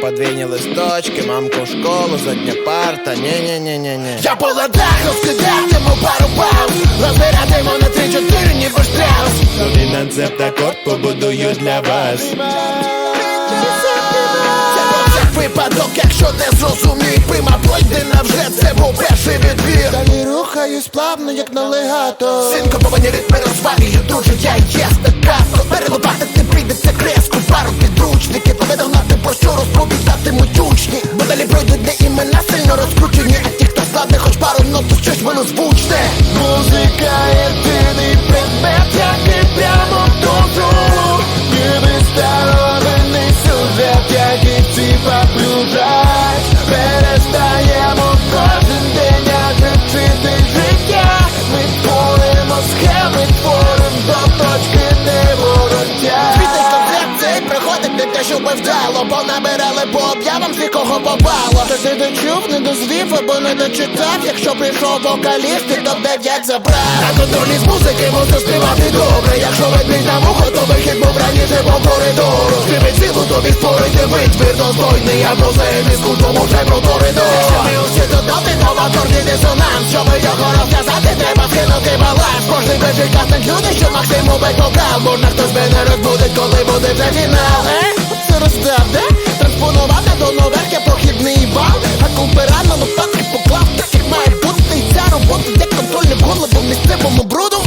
подвійні листочки, мамку в школу, задня парта, ні-ні-ні-ні-ні. Я по ладах розкидатиму пару пауз. Розбиратиму на три-чотири, ніби штраус. Домінанцепт акорд побудую для вас. Це про всяк випадок, якщо не зрозумій. Прима пройдена вже, це був перший відбір. Далі рухаюсь плавно, як на легато Синкоповані ритми розвалюю, друже, я є стакато звучне. Музика єдиний предмет, який прямо до зору Ніби старовинний сюжет, який всі поплюжать набирали по об'явам, з якого попало. Хтось не дочув, не дозвів або не дочитав Якщо прийшов вокаліст, і топ 9 забрав. На контролі з музики можна співати добре. Якщо ведмідь на вухо, то вихід був раніше по коридору. Скрипить силу, тобі створити витвір достойний А музей мізку, тому вже про коридор. Якщо ми усі додати новаторний дисонанс. Щоб його розв'язати, треба скинути баланс. Кожний бежить кастинг люди, що максимум вокал Можна хтось мене розбудить, коли буде вже фінал Е? Це розстав, де? сипемо бруду